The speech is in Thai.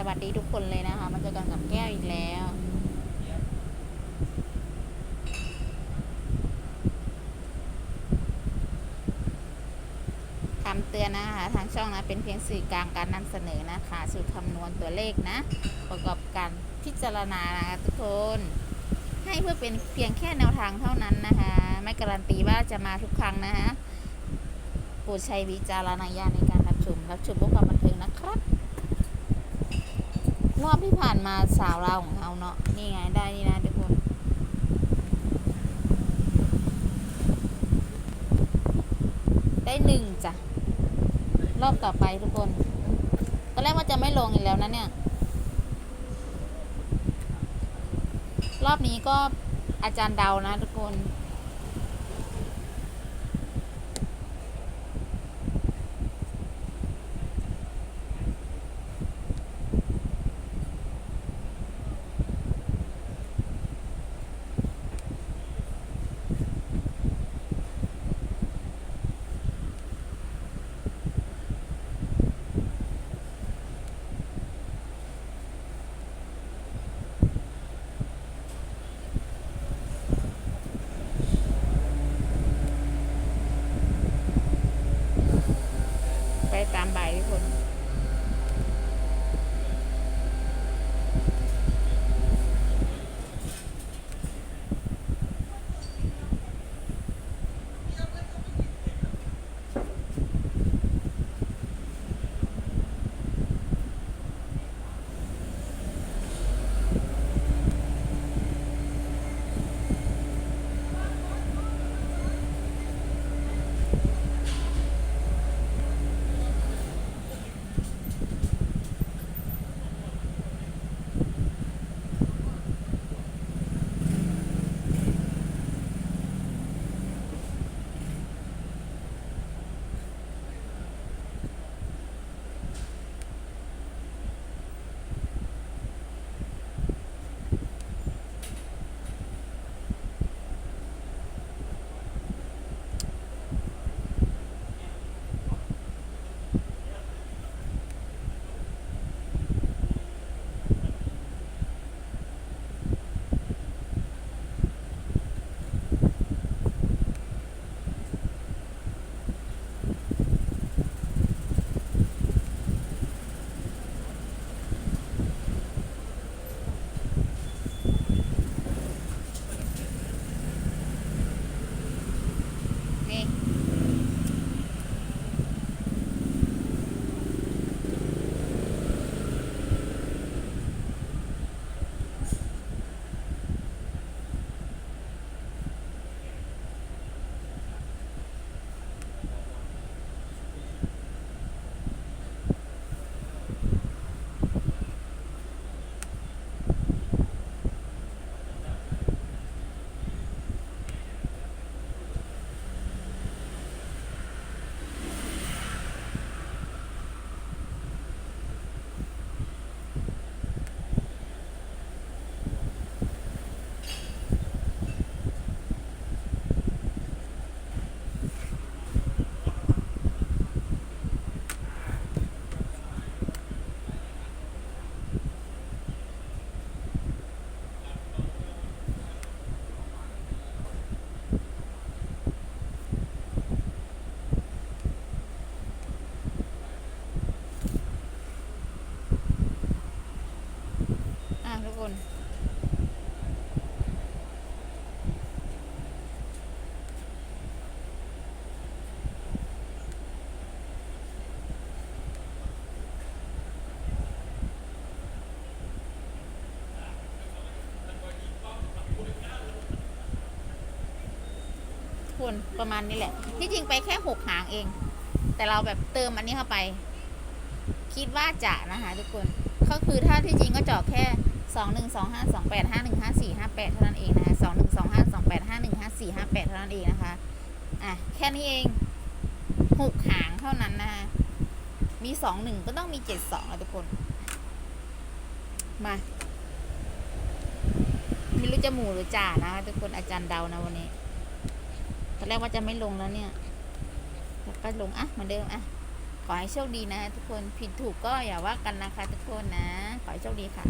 สวัสดีทุกคนเลยนะคะ มาเจอกันกับแก้วอีกแล้วคำเตือนนะคะทางช่องนะเป็นเพียงสื่อกลางการนำเสนอนะคะสูตรคำนวณตัวเลขนะ ประกอบการพิจารณานะคะทุกคน ให้เพื่อเป็นเพียงแค่แนวทางเท่านั้นนะคะ ไม่การันตีว่าจะมาทุกครั้งนะคะโปรดใช้วิจารณญาณในการรับชมรับชมพื่อความบันเทิงนะครับ รอบที่ผ่านมาสาวเราของเราเนาะนี่ไงได้นี่นะทุกคนได้หนึ่งจ้ะรอบต่อไปทุกคนตอนแรกว่าจะไม่ลงอีกแล้วนะเนี่ย รอบนี้ก็อาจารย์เดานะทุกคน ไป ตามใบทุกคน ควรประมาณนี้แหละ ที่จริงไปแค่หกหางเอง แต่เราแบบเติมอันนี้เข้าไป คิดว่าจะนะคะทุกคนก็คือถ้าที่จริงก็จาะแค่สองหนึ่งสองห้าสองแปดห้าหนึ่งห้าสี่ห้าแปดเท่านั้นเองนะคะสองหนึ่งสองห้าสองแปดห้าหนึ่งห้าสี่ห้าแปดเท่านั้นเองนะคะอะแค่นี้เองหกหางเท่านั้นนะคะมีสองหนึ่งก็ต้องมีเจ็ดสองแล้วทุกคน มาไม่รู้จะหมูหรือจ่านะคะทุกคนอาจารย์เดานะวันนี้ แรกว่าจะไม่ลงแล้วเนี่ยแล้วก็ลงอะเหมือนเดิมอะขอให้โชคดีนะ ทุกคนผิดถูกก็อย่าว่ากันนะคะทุกคนนะ ขอให้โชคดีค่ะ